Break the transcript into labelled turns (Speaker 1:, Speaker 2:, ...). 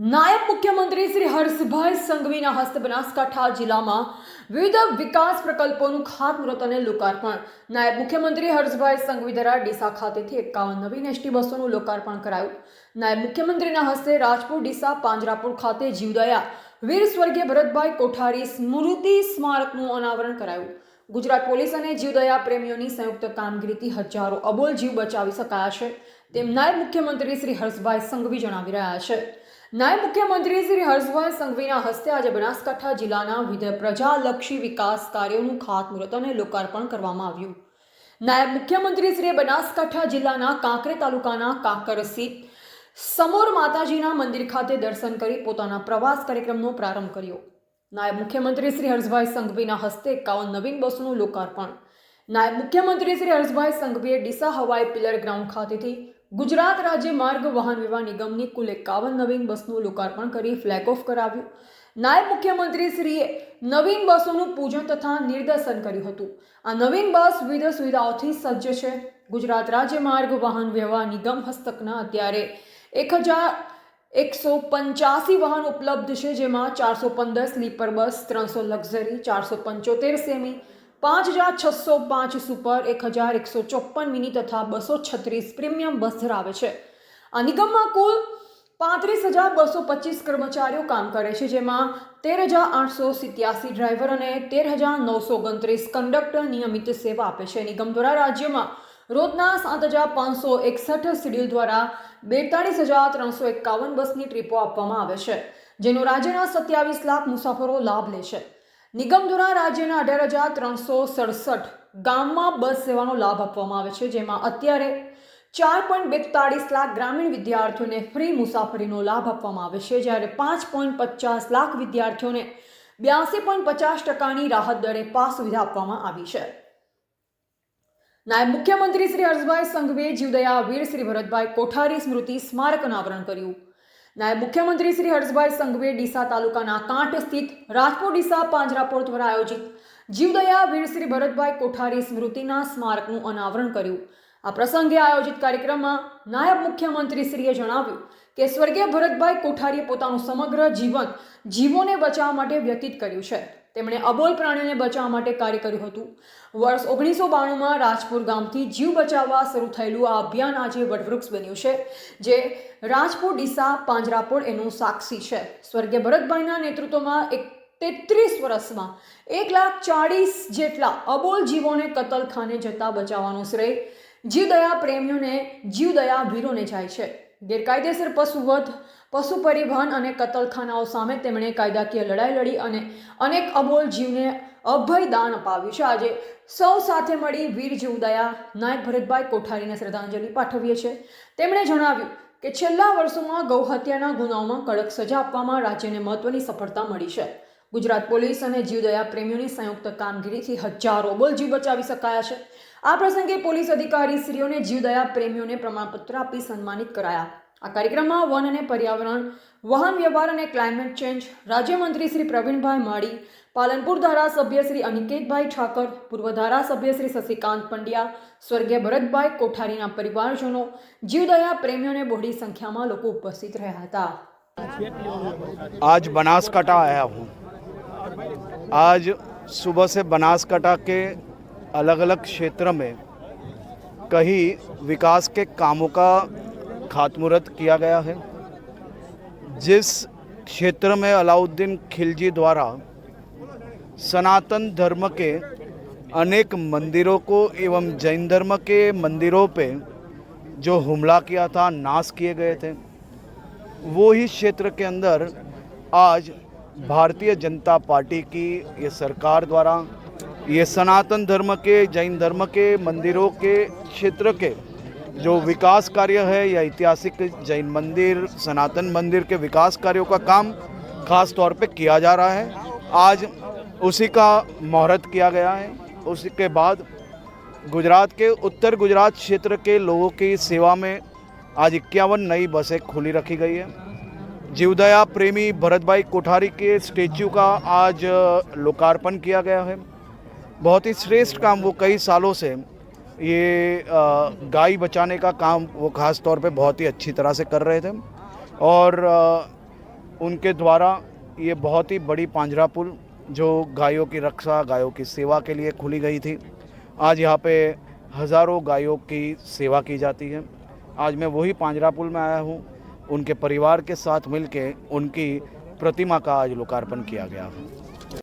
Speaker 1: નાયબ મુખ્યમંત્રી શ્રી હર્ષભાઈ સંઘવીના હસ્તે બનાસકાંઠા જિલ્લામાં વિવિધ વિકાસ પ્રકલ્પોનું ખાતમુહૂર્ત અને લોકાર્પણ. નાયબ મુખ્યમંત્રી હર્ષભાઈ સંઘવી દ્વારા ડીસા ખાતેથી એકાવન નવીન એસટી બસોનું લોકાર્પણ કરાયું. નાયબ મુખ્યમંત્રીના હસ્તે રાજપુર, ડીસા, પાંજરાપુર ખાતે જીવદયા, વીર સ્વર્ગીય ભરતભાઈ કોઠારી સ્મૃતિ સ્મારકનું અનાવરણ કરાયું. ગુજરાત પોલીસ અને જીવદયા પ્રેમીઓની સંયુક્ત કામગીરીથી હજારો અબોલ જીવ બચાવી શકાયા છે. તેમ નાયબ મુખ્યમંત્રી શ્રી હર્ષભાઈ સંઘવી જણાવી રહ્યા છે. નાયબ મુખ્યમંત્રી શ્રી હર્ષભાઈ સંઘવીના હસ્તે આજે બનાસકાંઠા જિલ્લાના વિવિધ પ્રજાલક્ષી વિકાસ કાર્યોનું ખાતમુહૂર્ત અને લોકાર્પણ કરવામાં આવ્યું. નાયબ મુખ્યમંત્રી શ્રી બનાસકાંઠા જિલ્લાના કાંકરે તાલુકાના કાંકરસી સમોર માતાજીના મંદિર ખાતે દર્શન કરી પોતાના પ્રવાસ કાર્યક્રમનો પ્રારંભ કર્યો. નાયબ મુખ્યમંત્રી શ્રી હર્ષભાઈ સંઘવીના હસ્તે એકાવન નવીન બસનું લોકાર્પણ. નાયબ મુખ્યમંત્રી શ્રી હર્ષભાઈ સંઘવીએ ડીસા હવાઈ પિલર ગ્રાઉન્ડ ખાતેથી ગુજરાત રાજ્ય માર્ગ વાહન વ્યવહાર નિગમની કુલ એકાવન નવીન બસનું લોકાર્પણ કરી ફ્લેગ ઓફ કરાવ્યું. નાયબ મુખ્યમંત્રી શ્રીએ નવીન બસોનું પૂજન તથા નિર્દેશન કર્યું હતું. આ નવીન બસ વિવિધ સુવિધાઓથી સજ્જ છે. ગુજરાત રાજ્ય માર્ગ વાહન વ્યવહાર નિગમ હસ્તકના અત્યારે એક હજાર એકસો પંચ્યાસી વાહન ઉપલબ્ધ છે, જેમાં ચારસો પંદર સ્લીપર બસ, ત્રણસો લક્ઝરી, ચારસો પંચોતેર સેમી પાંચ હજાર છસો પાંચ સુપર એક હજાર એકસો ચોપન મિની તથા બસો છત્રીસ પ્રીમિયમ બસ ધરાવે છે. આ નિગમમાં કુલ પાંત્રીસ હજાર બસો પચીસ કર્મચારીઓ કામ કરે છે, જેમાં તેર હજાર આઠસો સિત્યાસી ડ્રાઈવર અને તેર હજાર નવસો ઓગણત્રીસ કંડક્ટર નિયમિત સેવા આપે છે. નિગમ દ્વારા રાજ્યમાં રોજના સાત હજાર પાંચસો એકસઠ શેડ્યુલ દ્વારા બેતાળીસ હજાર ત્રણસો એકાવન બસની ટ્રીપો આપવામાં આવે છે, જેનો રાજ્યના સત્યાવીસ લાખ મુસાફરો લાભ લે છે. નિગમ દ્વારા રાજ્યના અઢાર હજાર ત્રણસો સડસઠ ગામમાં બસ સેવાનો લાભ આપવામાં આવે છે, જેમાં અત્યારે ચાર પોઈન્ટ બેતાળીસ લાખ ગ્રામીણ વિદ્યાર્થીઓને ફ્રી મુસાફરીનો લાભ આપવામાં આવે છે, જ્યારે પાંચ પોઈન્ટ પચાસ લાખ વિદ્યાર્થીઓને બ્યાસી પોઈન્ટ પચાસ ટકાની રાહત દરે પાસ સુવિધા આપવામાં આવી છે. નાયબ મુખ્યમંત્રી શ્રી હર્ષભાઈ સંઘવીએ જીવદયા વીર શ્રી ભરતભાઈ કોઠારી સ્મૃતિ સ્મારક અનાવરણ કર્યું. નાયબ મુખ્યમંત્રી શ્રી હર્ષભાઈ સંઘવીએ ડીસા તાલુકાના કાંઠ સ્થિત રાજપુર ડીસા પાંજરાપોળ દ્વારા આયોજિત જીવદયા વીર શ્રી ભરતભાઈ કોઠારી સ્મૃતિના સ્મારકનું અનાવરણ કર્યું. આ પ્રસંગે આયોજિત કાર્યક્રમમાં નાયબ મુખ્યમંત્રી શ્રીએ જણાવ્યું કે સ્વર્ગીય ભરતભાઈ કોઠારીએ પોતાનું સમગ્ર જીવન જીવોને બચાવવા માટે વ્યતીત કર્યું છે. તેમણે અબોલ પ્રાણીઓને બચાવવા માટે કાર્ય કર્યું હતું. વર્ષ ઓગણીસો બાણુંમાં રાજપુર ગામથી જીવ બચાવવા શરૂ થયેલું આ અભિયાન આજે વડવૃક્ષ બન્યું છે, જે રાજપુર, ડીસા, પાંજરાપોળ એનું સાક્ષી છે. સ્વર્ગીય ભરતભાઈના નેતૃત્વમાં એક તેત્રીસ વર્ષમાં એક લાખ ચાળીસ જેટલા અબોલ જીવોને કતલખાને જતા બચાવવાનો શ્રેય જીવદયા પ્રેમીઓને, જીવદયા વીરોને જાય છે. ગેરકાયદેસર પશુવધ પશુ પરિવહન અને કતલખાનાઓ સામે તેમણે કાયદાકીય લડાઈ લડી અને અનેક અબોલ જીવને અભય દાન અપાવ્યું છે. આજે સૌ સાથે મળી વીર જીવદયા નાયક ભરતભાઈ કોઠારીને શ્રદ્ધાંજલિ પાઠવીએ છીએ. તેમણે જણાવ્યું કે છેલ્લા વર્ષોમાં ગૌહત્યાના ગુનાઓમાં કડક સજા આપવામાં રાજ્યને મહત્વની સફળતા મળી છે. ગુજરાત પોલીસ અને જીવદયા પ્રેમીઓની સંયુક્ત કામગીરીથી હજારો બોલજીવ બચાવી શકાયા છે. આ પ્રસંગે પોલીસ અધિકારી શ્રીઓને જીવદયા પ્રેમીઓને પ્રમાણપત્ર આપી સન્માનિત કરાયા. આ કાર્યક્રમમાં વન અને પર્યાવરણ, વાહન વ્યવહાર અને ક્લાઇમેટ ચેન્જ, રાજ્યમંત્રી શ્રી પ્રવીણભાઈ માળી, પાલનપુર ધારાસભ્ય શ્રી અનિકેતભાઈ ઠાકર, પૂર્વ ધારાસભ્ય શ્રી શશિકાંત પંડ્યા, સ્વર્ગીય ભરતભાઈ કોઠારીના પરિવારજનો, જીવદયા પ્રેમીઓને બહોળી સંખ્યામાં લોકો ઉપસ્થિત રહ્યા હતા.
Speaker 2: આજ બનાસકાંઠા આવ્યા હું. आज सुबह से बनासकाठा के अलग अलग क्षेत्र में कहीं विकास के कामों का खातमुहूर्त किया गया है। जिस क्षेत्र में अलाउद्दीन खिलजी द्वारा सनातन धर्म के अनेक मंदिरों को एवं जैन धर्म के मंदिरों पे जो हमला किया था, नाश किए गए थे, वो ही क्षेत्र के अंदर आज भारतीय जनता पार्टी की ये सरकार द्वारा, ये सनातन धर्म के, जैन धर्म के, मंदिरों के क्षेत्र के जो विकास कार्य है, या ऐतिहासिक जैन मंदिर, सनातन मंदिर के विकास कार्यों का काम खास तौर पे किया जा रहा है। आज उसी का मुहूर्त किया गया है। उसी के बाद गुजरात के, उत्तर गुजरात क्षेत्र के लोगों की सेवा में आज इक्यावन नई बसें खुली रखी गई है। जीवदया प्रेमी भरत भाई कोठारी के स्टेच्यू का आज लोकार्पण किया गया है। बहुत ही श्रेष्ठ काम वो कई सालों से ये गाय बचाने का काम वो ख़ास तौर पे बहुत ही अच्छी तरह से कर रहे थे। और उनके द्वारा ये बहुत ही बड़ी पांजरा पुल जो गायों की रक्षा, गायों की सेवा के लिए खुली गई थी, आज यहाँ पे हज़ारों गायों की सेवा की जाती है। आज मैं वही पांजरा पुल में आया हूँ। उनके परिवार के साथ मिलकर उनकी प्रतिमा का आज लोकार्पण किया गया